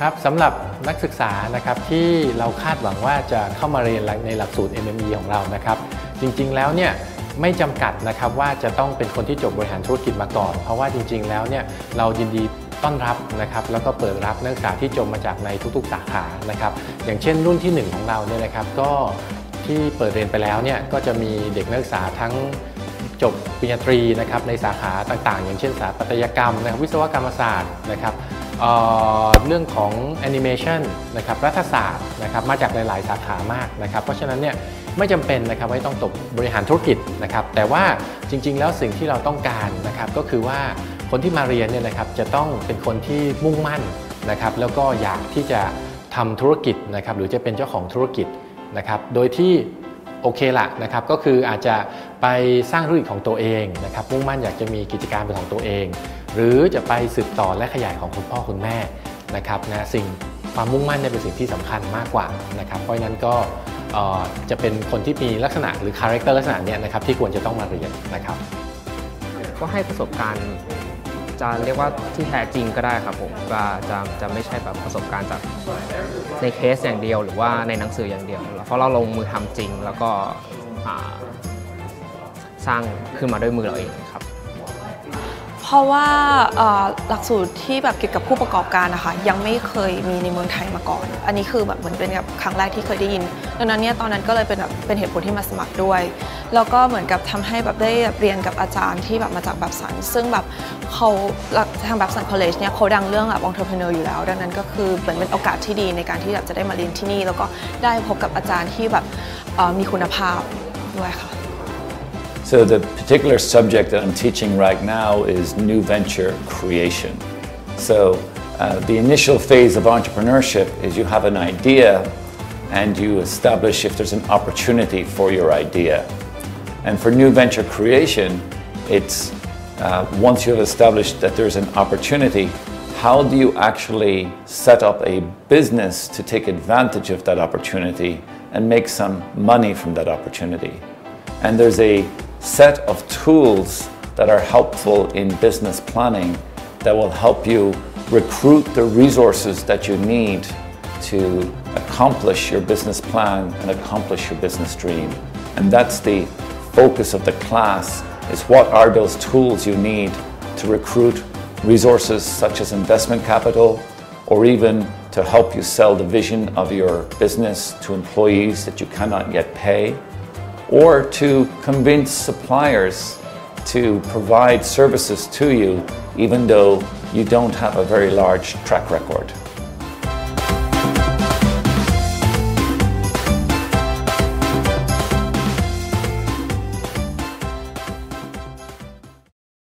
ครับสำหรับนักศึกษานะครับที่เราคาดหวังว่าจะเข้ามาเรียนในหลักสูตร MME ของเรานะครับจริงๆแล้วเนี่ยไม่จำกัดนะครับว่าจะต้องเป็นคนที่จบบริหารธุรกิจมาก่อน เพราะว่าจริง ๆ แล้วเนี่ยเรายินดีต้อนรับนะครับแล้วก็เปิดรับนักศึกษาที่จบมาจากในทุกๆ สาขานะครับอย่างเช่นรุ่นที่ 1 ของเราเนี่ยนะครับก็ที่เปิดเรียนไปแล้วเนี่ยก็จะมีเด็กนักศึกษาทั้งจบปริญญาตรีนะครับในสาขาต่างๆ อย่างเช่นสถาปัตยกรรมนะครับวิศวกรรมศาสตร์นะครับ เเรื่องของแอนิเมชันนะครับรัฐศาสตร์นะครับมาจากหลาย ๆ สาขามากนะครับเพราะฉะนั้นเนี่ยไม่จำเป็นนะครับว่ต้องตบบริหารธุรกิจนะครับแต่ว่าจริง ๆ แล้วสิ่งที่เราต้องการนะครับก็คือว่าคนที่มาเรียนเนี่ยนะครับจะต้องเป็นคนที่มุ่งมั่นนะครับแล้วก็อยากที่จะทำธุรกิจนะครับหรือจะเป็นเจ้าของธุรกิจนะครับโดยที่ โอเคละนะครับก็คืออาจจะไปสร้างธุรกิจของตัวเองนะครับมุ่งมั่นอยากจะมีกิจการเป็นของตัวเอง หรือจะไปสืบต่อและขยายของคุณพ่อคุณแม่นะครับนะสิ่งความมุ่งมั่นเนี่ยเป็นสิ่งที่สำคัญมากกว่านะครับเพราะฉะนั้นก็จะเป็นคนที่มีลักษณะหรือคาแรคเตอร์ลักษณะนี้นะครับที่ควรจะต้องมาเรียนนะครับก็ให้ประสบการณ์ จะเรียกว่าที่แท้จริงก็ได้ครับผมว่าจะจะไม่ใช่แบบประสบการณ์จากในเคสอย่างเดียว หรือว่าในหนังสืออย่างเดียว เพราะเราลงมือทำจริงแล้วก็สร้างขึ้นมาด้วยมือเราเองครับ เพราะว่าหลักสูตรที่แบบเกี่ยวกับผู้ประกอบการนะคะ ยังไม่เคยมีในเมืองไทยมาก่อน อันนี้คือแบบเหมือนเป็นแบบครั้งแรกที่เคยได้ยิน ดังนั้นเนี่ยตอนนั้นก็เลยเป็นแบบเป็นเหตุผลที่มาสมัครด้วย แล้วก็เหมือนกับทำให้แบบได้เรียนกับอาจารย์ที่แบบมาจากแบบสัน ซึ่งแบบเขาทางแบบสันคอลเลจเนี่ยเขาดังเรื่องแบบองค์เทอร์เพเนอร์อยู่แล้ว ดังนั้นก็คือเหมือนเป็นโอกาสที่ดีในการที่แบบจะได้มาเรียนที่นี่ แล้วก็ได้พบกับอาจารย์ที่แบบมีคุณภาพด้วยค่ะ So the particular subject that I'm teaching right now is new venture creation. So uh, the initial phase of entrepreneurship is you have an idea and you establish if there's an opportunity for your idea. And for new venture creation, it's uh, once you have established that there's an opportunity, how do you actually set up a business to take advantage of that opportunity and make some money from that opportunity? And there's a set of tools that are helpful in business planning that will help you recruit the resources that you need to accomplish your business plan and accomplish your business dream. And that's the focus of the class is what are those tools you need to recruit resources such as investment capital or even to help you sell the vision of your business to employees that you cannot yet pay or to convince suppliers to provide services to you even though you don't have a very large track record.